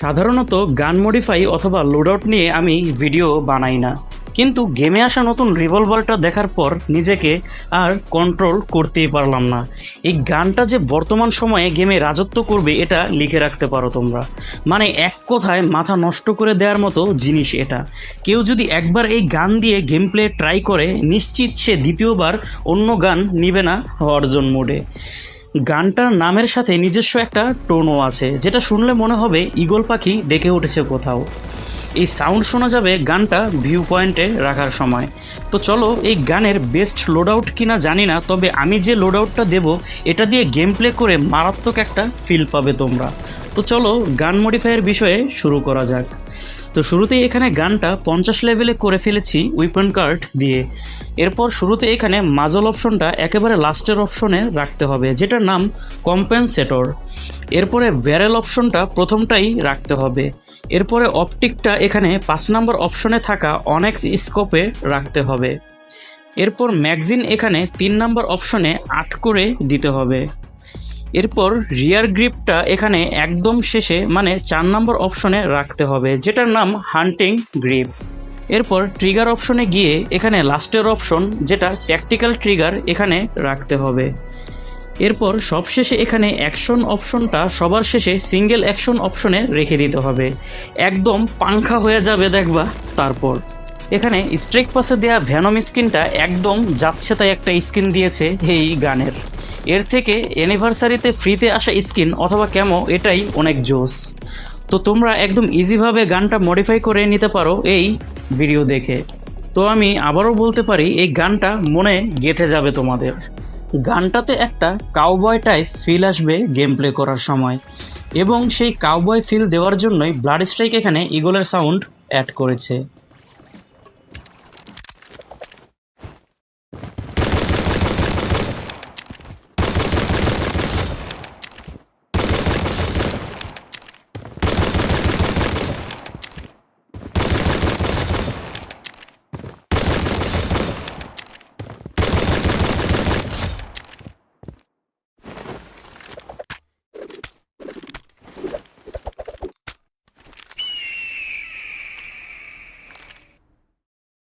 সাধারণত গান মডিফাই অথবা লোডআউট নিয়ে আমি ভিডিও বানাই না। কিন্তু গেমে আসা নতুন রিভলভারটা দেখার পর নিজেকে আর কন্ট্রোল করতেই পারলাম না। এই গানটা যে বর্তমান সময়ে গেমে রাজত্ব করবে এটা লিখে রাখতে পারো তোমরা। মানে এক কথায় মাথা নষ্ট করে দেওয়ার মতো জিনিস এটা। কেউ যদি একবার এই গান দিয়ে গেম প্লে ট্রাই করে, নিশ্চিত সে দ্বিতীয়বার অন্য গান নিবে না হওয়ার জন্য মোডে। গানটার নামের সাথে নিজস্ব একটা টোনও আছে, যেটা শুনলে মনে হবে ঈগল পাখি ডেকে উঠেছে কোথাও। এই সাউন্ড শোনা যাবে গানটা ভিউ পয়েন্টে রাখার সময়। তো চলো, এই গানের বেস্ট লোড আউট কিনা জানি না, তবে আমি যে লোড আউটটা দেবো, এটা দিয়ে গেম প্লে করে মারাত্মক একটা ফিল পাবে তোমরা। তো চলো, গান মডিফাইয়ের বিষয়ে শুরু করা যাক। তো শুরুতেই এখানে গানটা পঞ্চাশ লেভেলে করে ফেলেছি উইপন কার্ড দিয়ে। এরপর শুরুতে এখানে মাজল অপশনটা একেবারে লাস্টের অপশনে রাখতে হবে, যেটার নাম কম্পেনসেটর এরপরে ব্যারেল অপশনটা প্রথমটাই রাখতে হবে। এরপরে অপটিকটা এখানে পাঁচ নম্বর অপশনে থাকা অনেক্স স্কোপে রাখতে হবে। এরপর ম্যাগজিন এখানে তিন নম্বর অপশনে আট করে দিতে হবে। এরপর রিয়ার গ্রিপটা এখানে একদম শেষে মানে চার নম্বর অপশনে রাখতে হবে, যেটার নাম হান্টিং গ্রিপ এরপর ট্রিগার অপশনে গিয়ে এখানে লাস্টের অপশন যেটা ট্যাকটিক্যাল ট্রিগার এখানে রাখতে হবে। এরপর সবশেষে এখানে অ্যাকশন অপশনটা সবার শেষে সিঙ্গেল অ্যাকশন অপশনে রেখে দিতে হবে। একদম পাংখা হয়ে যাবে দেখবা তারপর। এখানে স্ট্রেক পাসে দেওয়া ভ্যানম স্কিনটা একদম যাচ্ছে তাই একটা স্কিন দিয়েছে এই গানের। এর থেকে অ্যানিভার্সারিতে ফ্রিতে আসা স্কিন অথবা ক্যামো এটাই অনেক জোস। তো তোমরা একদম ইজিভাবে গানটা মডিফাই করে নিতে পারো এই ভিডিও দেখে। তো আমি আবারও বলতে পারি, এই গানটা মনে গেঁথে যাবে তোমাদের। গানটাতে একটা কাউবয় টাইপ ফিল আসবে গেম প্লে করার সময়। এবং সেই কাউবয় ফিল দেওয়ার জন্যই ব্লাড স্ট্রাইক এখানে ইগলের সাউন্ড অ্যাড করেছে।